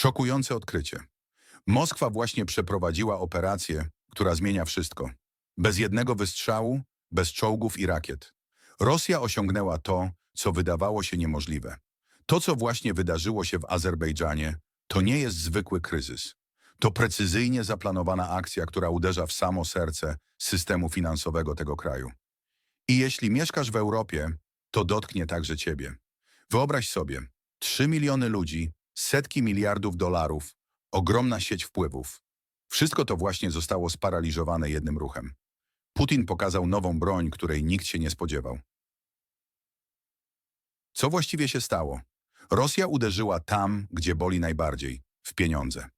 Szokujące odkrycie. Moskwa właśnie przeprowadziła operację, która zmienia wszystko. Bez jednego wystrzału, bez czołgów i rakiet. Rosja osiągnęła to, co wydawało się niemożliwe. To, co właśnie wydarzyło się w Azerbejdżanie, to nie jest zwykły kryzys. To precyzyjnie zaplanowana akcja, która uderza w samo serce systemu finansowego tego kraju. I jeśli mieszkasz w Europie, to dotknie także ciebie. Wyobraź sobie, 3 miliony ludzi, setki miliardów dolarów, ogromna sieć wpływów. Wszystko to właśnie zostało sparaliżowane jednym ruchem. Putin pokazał nową broń, której nikt się nie spodziewał. Co właściwie się stało? Rosja uderzyła tam, gdzie boli najbardziej w pieniądze.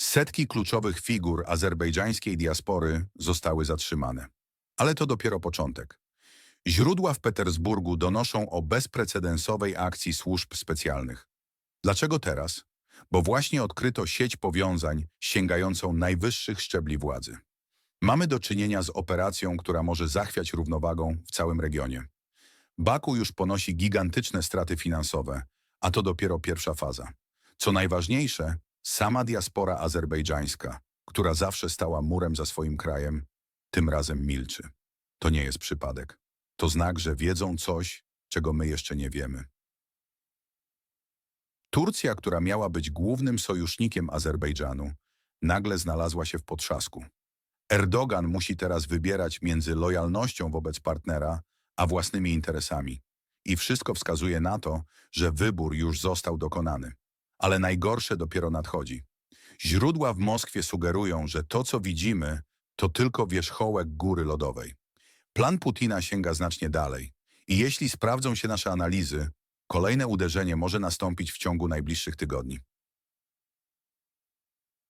Setki kluczowych figur azerbejdżańskiej diaspory zostały zatrzymane. Ale to dopiero początek. Źródła w Petersburgu donoszą o bezprecedensowej akcji służb specjalnych. Dlaczego teraz? Bo właśnie odkryto sieć powiązań sięgającą najwyższych szczebli władzy. Mamy do czynienia z operacją, która może zachwiać równowagą w całym regionie. Baku już ponosi gigantyczne straty finansowe, a to dopiero pierwsza faza. Co najważniejsze, sama diaspora azerbejdżańska, która zawsze stała murem za swoim krajem, tym razem milczy. To nie jest przypadek. To znak, że wiedzą coś, czego my jeszcze nie wiemy. Turcja, która miała być głównym sojusznikiem Azerbejdżanu, nagle znalazła się w potrzasku. Erdogan musi teraz wybierać między lojalnością wobec partnera, a własnymi interesami. I wszystko wskazuje na to, że wybór już został dokonany. Ale najgorsze dopiero nadchodzi. Źródła w Moskwie sugerują, że to, co widzimy, to tylko wierzchołek góry lodowej. Plan Putina sięga znacznie dalej. I jeśli sprawdzą się nasze analizy, kolejne uderzenie może nastąpić w ciągu najbliższych tygodni.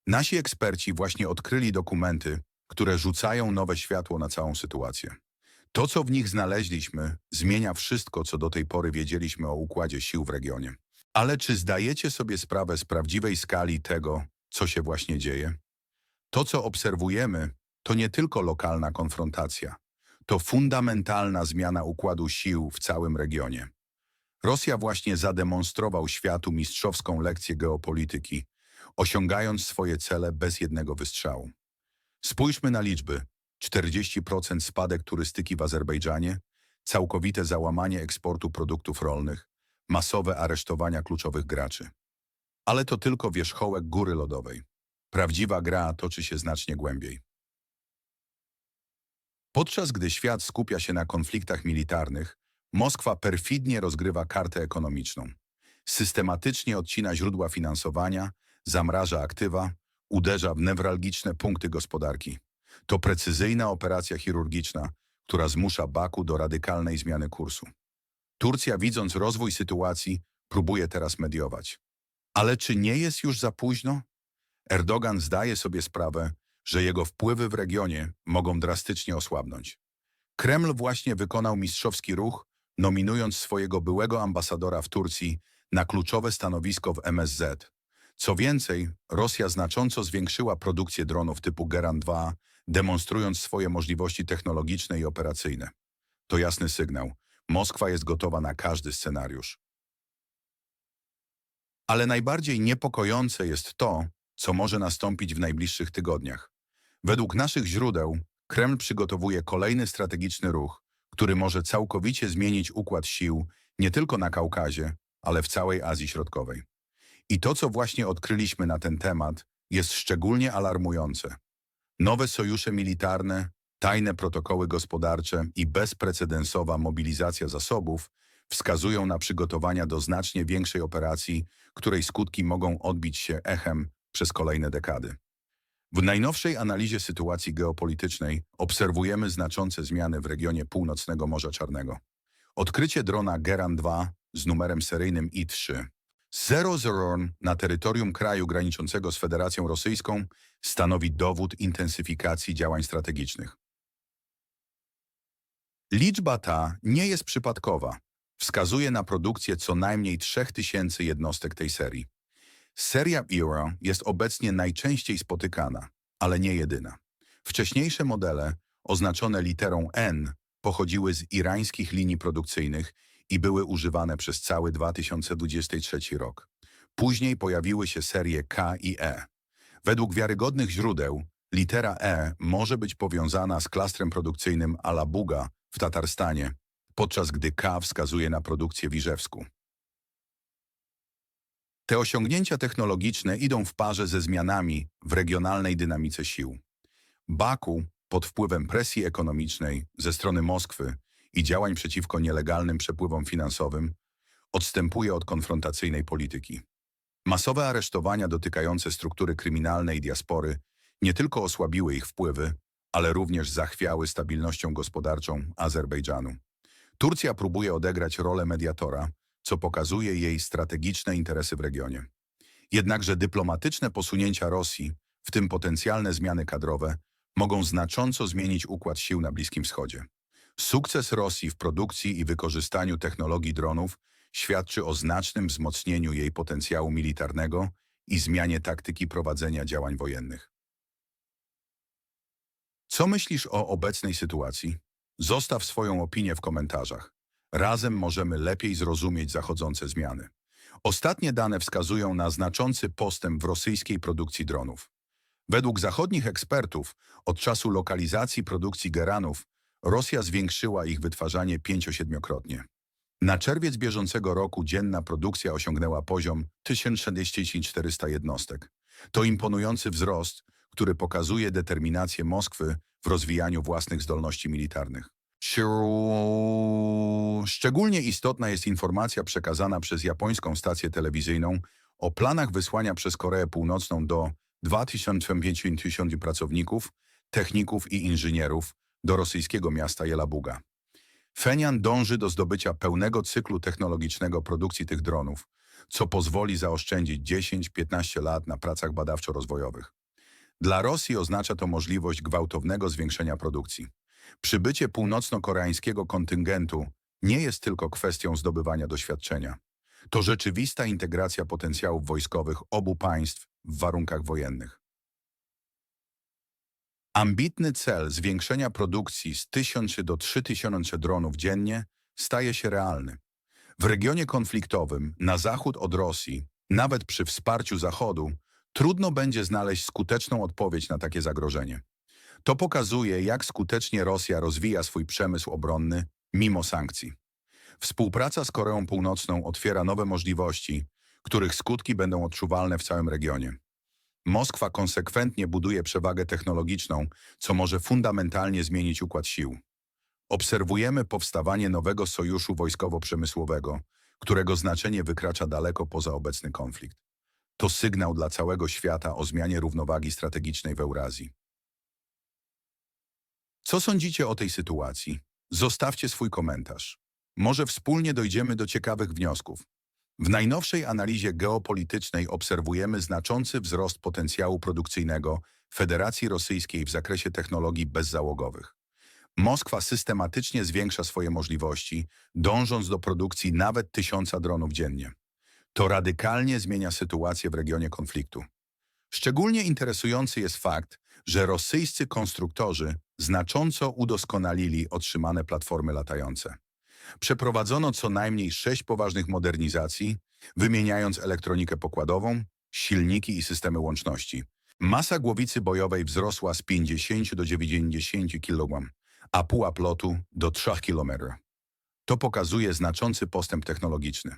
Nasi eksperci właśnie odkryli dokumenty, które rzucają nowe światło na całą sytuację. To, co w nich znaleźliśmy, zmienia wszystko, co do tej pory wiedzieliśmy o układzie sił w regionie. Ale czy zdajecie sobie sprawę z prawdziwej skali tego, co się właśnie dzieje? To, co obserwujemy, to nie tylko lokalna konfrontacja. To fundamentalna zmiana układu sił w całym regionie. Rosja właśnie zademonstrował światu mistrzowską lekcję geopolityki, osiągając swoje cele bez jednego wystrzału. Spójrzmy na liczby. 40% spadek turystyki w Azerbejdżanie, całkowite załamanie eksportu produktów rolnych, masowe aresztowania kluczowych graczy. Ale to tylko wierzchołek góry lodowej. Prawdziwa gra toczy się znacznie głębiej. Podczas gdy świat skupia się na konfliktach militarnych, Moskwa perfidnie rozgrywa kartę ekonomiczną. Systematycznie odcina źródła finansowania, zamraża aktywa, uderza w newralgiczne punkty gospodarki. To precyzyjna operacja chirurgiczna, która zmusza Baku do radykalnej zmiany kursu. Turcja, widząc rozwój sytuacji, próbuje teraz mediować. Ale czy nie jest już za późno? Erdogan zdaje sobie sprawę, że jego wpływy w regionie mogą drastycznie osłabnąć. Kreml właśnie wykonał mistrzowski ruch, nominując swojego byłego ambasadora w Turcji na kluczowe stanowisko w MSZ. Co więcej, Rosja znacząco zwiększyła produkcję dronów typu Geran-2, demonstrując swoje możliwości technologiczne i operacyjne. To jasny sygnał. Moskwa jest gotowa na każdy scenariusz. Ale najbardziej niepokojące jest to, co może nastąpić w najbliższych tygodniach. Według naszych źródeł Kreml przygotowuje kolejny strategiczny ruch, który może całkowicie zmienić układ sił nie tylko na Kaukazie, ale w całej Azji Środkowej. I to, co właśnie odkryliśmy na ten temat, jest szczególnie alarmujące. Nowe sojusze militarne, tajne protokoły gospodarcze i bezprecedensowa mobilizacja zasobów wskazują na przygotowania do znacznie większej operacji, której skutki mogą odbić się echem przez kolejne dekady. W najnowszej analizie sytuacji geopolitycznej obserwujemy znaczące zmiany w regionie północnego Morza Czarnego. Odkrycie drona Geran-2 z numerem seryjnym I-3 Zero-Zero na terytorium kraju graniczącego z Federacją Rosyjską stanowi dowód intensyfikacji działań strategicznych. Liczba ta nie jest przypadkowa. Wskazuje na produkcję co najmniej 3000 jednostek tej serii. Seria Euro jest obecnie najczęściej spotykana, ale nie jedyna. Wcześniejsze modele, oznaczone literą N, pochodziły z irańskich linii produkcyjnych i były używane przez cały 2023 rok. Później pojawiły się serie K i E. Według wiarygodnych źródeł litera E może być powiązana z klastrem produkcyjnym Alabuga w Tatarstanie, podczas gdy K wskazuje na produkcję w Iżewsku. Te osiągnięcia technologiczne idą w parze ze zmianami w regionalnej dynamice sił. Baku, pod wpływem presji ekonomicznej ze strony Moskwy i działań przeciwko nielegalnym przepływom finansowym, odstępuje od konfrontacyjnej polityki. Masowe aresztowania dotykające struktury kryminalnej diaspory nie tylko osłabiły ich wpływy, ale również zachwiały stabilnością gospodarczą Azerbejdżanu. Turcja próbuje odegrać rolę mediatora, co pokazuje jej strategiczne interesy w regionie. Jednakże dyplomatyczne posunięcia Rosji, w tym potencjalne zmiany kadrowe, mogą znacząco zmienić układ sił na Bliskim Wschodzie. Sukces Rosji w produkcji i wykorzystaniu technologii dronów świadczy o znacznym wzmocnieniu jej potencjału militarnego i zmianie taktyki prowadzenia działań wojennych. Co myślisz o obecnej sytuacji? Zostaw swoją opinię w komentarzach. Razem możemy lepiej zrozumieć zachodzące zmiany. Ostatnie dane wskazują na znaczący postęp w rosyjskiej produkcji dronów. Według zachodnich ekspertów, od czasu lokalizacji produkcji geranów, Rosja zwiększyła ich wytwarzanie 5-7-krotnie. Na czerwiec bieżącego roku dzienna produkcja osiągnęła poziom 1064 jednostek. To imponujący wzrost, który pokazuje determinację Moskwy w rozwijaniu własnych zdolności militarnych. Szczególnie istotna jest informacja przekazana przez japońską stację telewizyjną o planach wysłania przez Koreę Północną do 2050 pracowników, techników i inżynierów do rosyjskiego miasta Jelabuga. Fenian dąży do zdobycia pełnego cyklu technologicznego produkcji tych dronów, co pozwoli zaoszczędzić 10-15 lat na pracach badawczo-rozwojowych. Dla Rosji oznacza to możliwość gwałtownego zwiększenia produkcji. Przybycie północno-koreańskiego kontyngentu nie jest tylko kwestią zdobywania doświadczenia. To rzeczywista integracja potencjałów wojskowych obu państw w warunkach wojennych. Ambitny cel zwiększenia produkcji z 1000 do 3000 dronów dziennie staje się realny. W regionie konfliktowym, na zachód od Rosji, nawet przy wsparciu Zachodu, trudno będzie znaleźć skuteczną odpowiedź na takie zagrożenie. To pokazuje, jak skutecznie Rosja rozwija swój przemysł obronny mimo sankcji. Współpraca z Koreą Północną otwiera nowe możliwości, których skutki będą odczuwalne w całym regionie. Moskwa konsekwentnie buduje przewagę technologiczną, co może fundamentalnie zmienić układ sił. Obserwujemy powstawanie nowego sojuszu wojskowo-przemysłowego, którego znaczenie wykracza daleko poza obecny konflikt. To sygnał dla całego świata o zmianie równowagi strategicznej w Eurazji. Co sądzicie o tej sytuacji? Zostawcie swój komentarz. Może wspólnie dojdziemy do ciekawych wniosków. W najnowszej analizie geopolitycznej obserwujemy znaczący wzrost potencjału produkcyjnego Federacji Rosyjskiej w zakresie technologii bezzałogowych. Moskwa systematycznie zwiększa swoje możliwości, dążąc do produkcji nawet tysiąca dronów dziennie. To radykalnie zmienia sytuację w regionie konfliktu. Szczególnie interesujący jest fakt, że rosyjscy konstruktorzy znacząco udoskonalili otrzymane platformy latające. Przeprowadzono co najmniej sześć poważnych modernizacji, wymieniając elektronikę pokładową, silniki i systemy łączności. Masa głowicy bojowej wzrosła z 50 do 90 kg, a pułap lotu do 3 km. To pokazuje znaczący postęp technologiczny.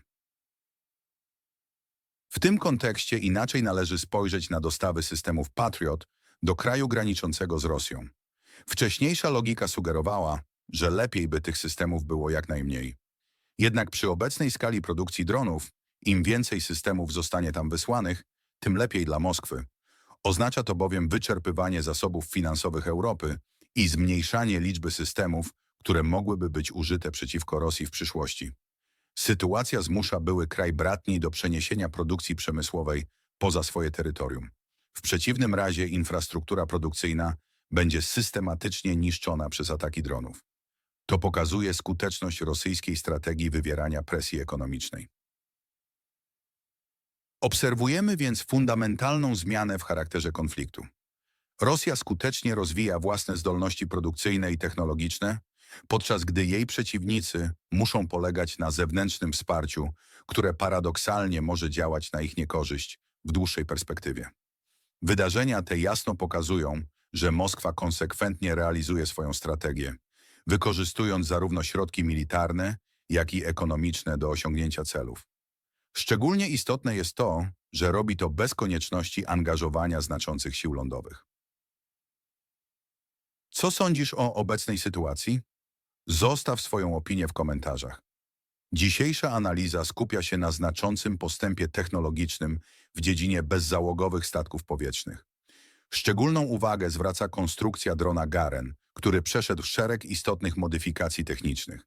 W tym kontekście inaczej należy spojrzeć na dostawy systemów Patriot do kraju graniczącego z Rosją. Wcześniejsza logika sugerowała, że lepiej by tych systemów było jak najmniej. Jednak przy obecnej skali produkcji dronów, im więcej systemów zostanie tam wysłanych, tym lepiej dla Moskwy. Oznacza to bowiem wyczerpywanie zasobów finansowych Europy i zmniejszanie liczby systemów, które mogłyby być użyte przeciwko Rosji w przyszłości. Sytuacja zmusza były kraj bratni do przeniesienia produkcji przemysłowej poza swoje terytorium. W przeciwnym razie infrastruktura produkcyjna będzie systematycznie niszczona przez ataki dronów. To pokazuje skuteczność rosyjskiej strategii wywierania presji ekonomicznej. Obserwujemy więc fundamentalną zmianę w charakterze konfliktu. Rosja skutecznie rozwija własne zdolności produkcyjne i technologiczne, podczas gdy jej przeciwnicy muszą polegać na zewnętrznym wsparciu, które paradoksalnie może działać na ich niekorzyść w dłuższej perspektywie. Wydarzenia te jasno pokazują, że Moskwa konsekwentnie realizuje swoją strategię, wykorzystując zarówno środki militarne, jak i ekonomiczne do osiągnięcia celów. Szczególnie istotne jest to, że robi to bez konieczności angażowania znaczących sił lądowych. Co sądzisz o obecnej sytuacji? Zostaw swoją opinię w komentarzach. Dzisiejsza analiza skupia się na znaczącym postępie technologicznym w dziedzinie bezzałogowych statków powietrznych. Szczególną uwagę zwraca konstrukcja drona Garen, który przeszedł szereg istotnych modyfikacji technicznych.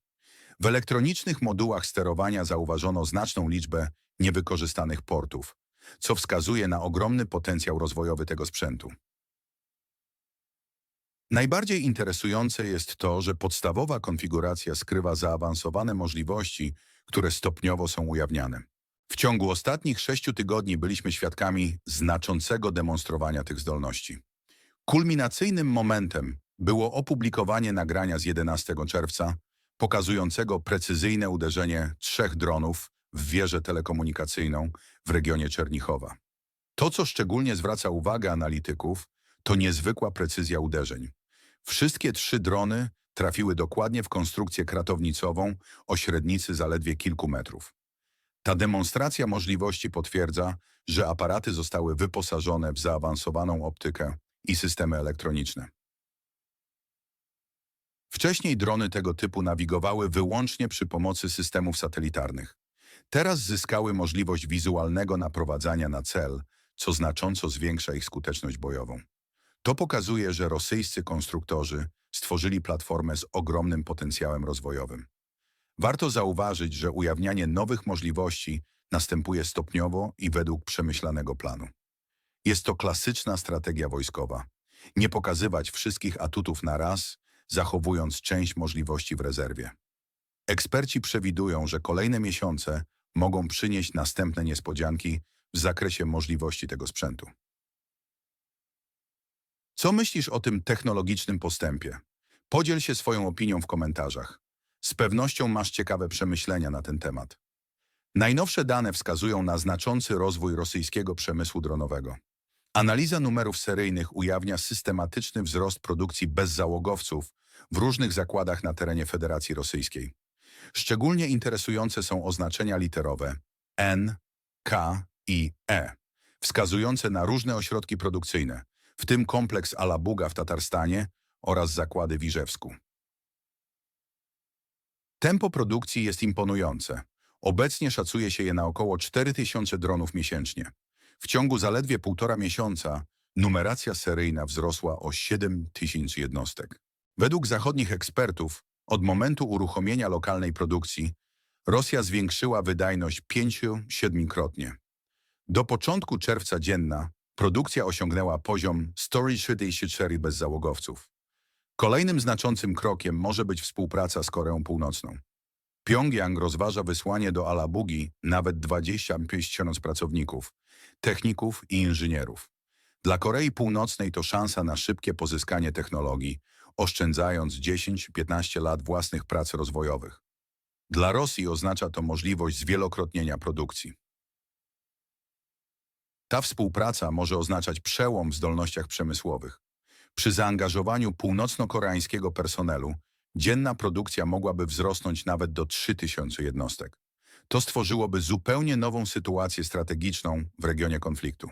W elektronicznych modułach sterowania zauważono znaczną liczbę niewykorzystanych portów, co wskazuje na ogromny potencjał rozwojowy tego sprzętu. Najbardziej interesujące jest to, że podstawowa konfiguracja skrywa zaawansowane możliwości, które stopniowo są ujawniane. W ciągu ostatnich sześciu tygodni byliśmy świadkami znaczącego demonstrowania tych zdolności. Kulminacyjnym momentem było opublikowanie nagrania z 11 czerwca, pokazującego precyzyjne uderzenie trzech dronów w wieżę telekomunikacyjną w regionie Czernichowa. To, co szczególnie zwraca uwagę analityków, to niezwykła precyzja uderzeń. Wszystkie trzy drony trafiły dokładnie w konstrukcję kratownicową o średnicy zaledwie kilku metrów. Ta demonstracja możliwości potwierdza, że aparaty zostały wyposażone w zaawansowaną optykę i systemy elektroniczne. Wcześniej drony tego typu nawigowały wyłącznie przy pomocy systemów satelitarnych. Teraz zyskały możliwość wizualnego naprowadzania na cel, co znacząco zwiększa ich skuteczność bojową. To pokazuje, że rosyjscy konstruktorzy stworzyli platformę z ogromnym potencjałem rozwojowym. Warto zauważyć, że ujawnianie nowych możliwości następuje stopniowo i według przemyślanego planu. Jest to klasyczna strategia wojskowa. Nie pokazywać wszystkich atutów na raz, zachowując część możliwości w rezerwie. Eksperci przewidują, że kolejne miesiące mogą przynieść następne niespodzianki w zakresie możliwości tego sprzętu. Co myślisz o tym technologicznym postępie? Podziel się swoją opinią w komentarzach. Z pewnością masz ciekawe przemyślenia na ten temat. Najnowsze dane wskazują na znaczący rozwój rosyjskiego przemysłu dronowego. Analiza numerów seryjnych ujawnia systematyczny wzrost produkcji bezzałogowców w różnych zakładach na terenie Federacji Rosyjskiej. Szczególnie interesujące są oznaczenia literowe N, K i E, wskazujące na różne ośrodki produkcyjne, w tym kompleks Alabuga w Tatarstanie oraz zakłady w Iżewsku. Tempo produkcji jest imponujące. Obecnie szacuje się je na około 4000 dronów miesięcznie. W ciągu zaledwie półtora miesiąca numeracja seryjna wzrosła o 7000 jednostek. Według zachodnich ekspertów, od momentu uruchomienia lokalnej produkcji, Rosja zwiększyła wydajność 5-7-krotnie. Do początku czerwca dzienna produkcja osiągnęła poziom 134 bezzałogowców. Kolejnym znaczącym krokiem może być współpraca z Koreą Północną. Pjongjang rozważa wysłanie do Alabugi nawet 25 tysięcy pracowników, techników i inżynierów. Dla Korei Północnej to szansa na szybkie pozyskanie technologii, oszczędzając 10-15 lat własnych prac rozwojowych. Dla Rosji oznacza to możliwość zwielokrotnienia produkcji. Ta współpraca może oznaczać przełom w zdolnościach przemysłowych. Przy zaangażowaniu północno-koreańskiego personelu dzienna produkcja mogłaby wzrosnąć nawet do 3000 jednostek. To stworzyłoby zupełnie nową sytuację strategiczną w regionie konfliktu.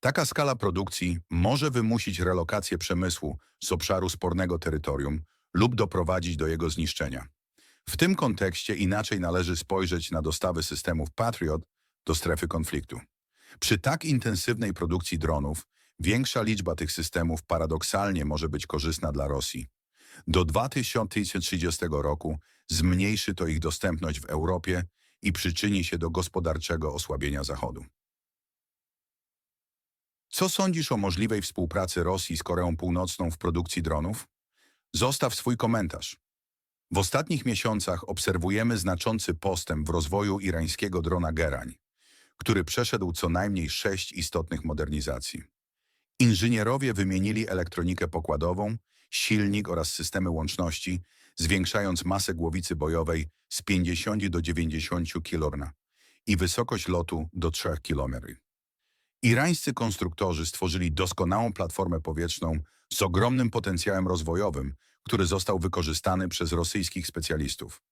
Taka skala produkcji może wymusić relokację przemysłu z obszaru spornego terytorium lub doprowadzić do jego zniszczenia. W tym kontekście inaczej należy spojrzeć na dostawy systemów Patriot do strefy konfliktu. Przy tak intensywnej produkcji dronów, większa liczba tych systemów paradoksalnie może być korzystna dla Rosji. Do 2030 roku zmniejszy to ich dostępność w Europie i przyczyni się do gospodarczego osłabienia Zachodu. Co sądzisz o możliwej współpracy Rosji z Koreą Północną w produkcji dronów? Zostaw swój komentarz. W ostatnich miesiącach obserwujemy znaczący postęp w rozwoju irańskiego drona Gerań, który przeszedł co najmniej sześć istotnych modernizacji. Inżynierowie wymienili elektronikę pokładową, silnik oraz systemy łączności, zwiększając masę głowicy bojowej z 50 do 90 kg i wysokość lotu do 3 km. Irańscy konstruktorzy stworzyli doskonałą platformę powietrzną z ogromnym potencjałem rozwojowym, który został wykorzystany przez rosyjskich specjalistów.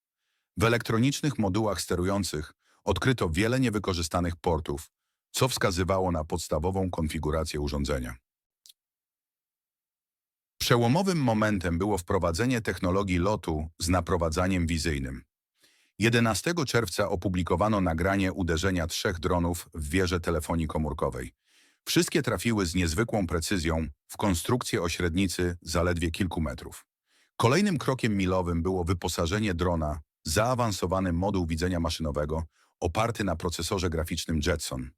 W elektronicznych modułach sterujących odkryto wiele niewykorzystanych portów, co wskazywało na podstawową konfigurację urządzenia. Przełomowym momentem było wprowadzenie technologii lotu z naprowadzaniem wizyjnym. 11 czerwca opublikowano nagranie uderzenia trzech dronów w wieżę telefonii komórkowej. Wszystkie trafiły z niezwykłą precyzją w konstrukcję o średnicy zaledwie kilku metrów. Kolejnym krokiem milowym było wyposażenie drona w zaawansowany moduł widzenia maszynowego oparty na procesorze graficznym Jetson.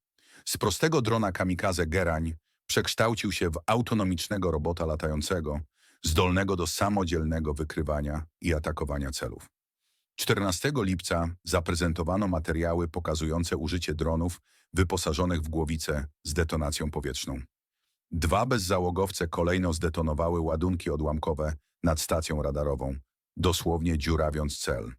Z prostego drona kamikaze Gerań przekształcił się w autonomicznego robota latającego, zdolnego do samodzielnego wykrywania i atakowania celów. 14 lipca zaprezentowano materiały pokazujące użycie dronów wyposażonych w głowice z detonacją powietrzną. Dwa bezzałogowce kolejno zdetonowały ładunki odłamkowe nad stacją radarową, dosłownie dziurawiąc cel.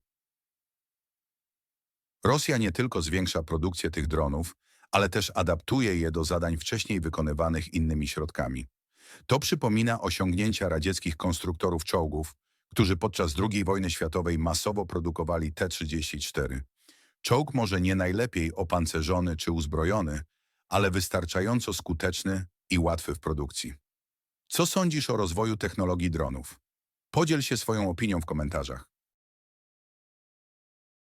Rosja nie tylko zwiększa produkcję tych dronów, ale też adaptuje je do zadań wcześniej wykonywanych innymi środkami. To przypomina osiągnięcia radzieckich konstruktorów czołgów, którzy podczas II wojny światowej masowo produkowali T-34. Czołg może nie najlepiej opancerzony czy uzbrojony, ale wystarczająco skuteczny i łatwy w produkcji. Co sądzisz o rozwoju technologii dronów? Podziel się swoją opinią w komentarzach.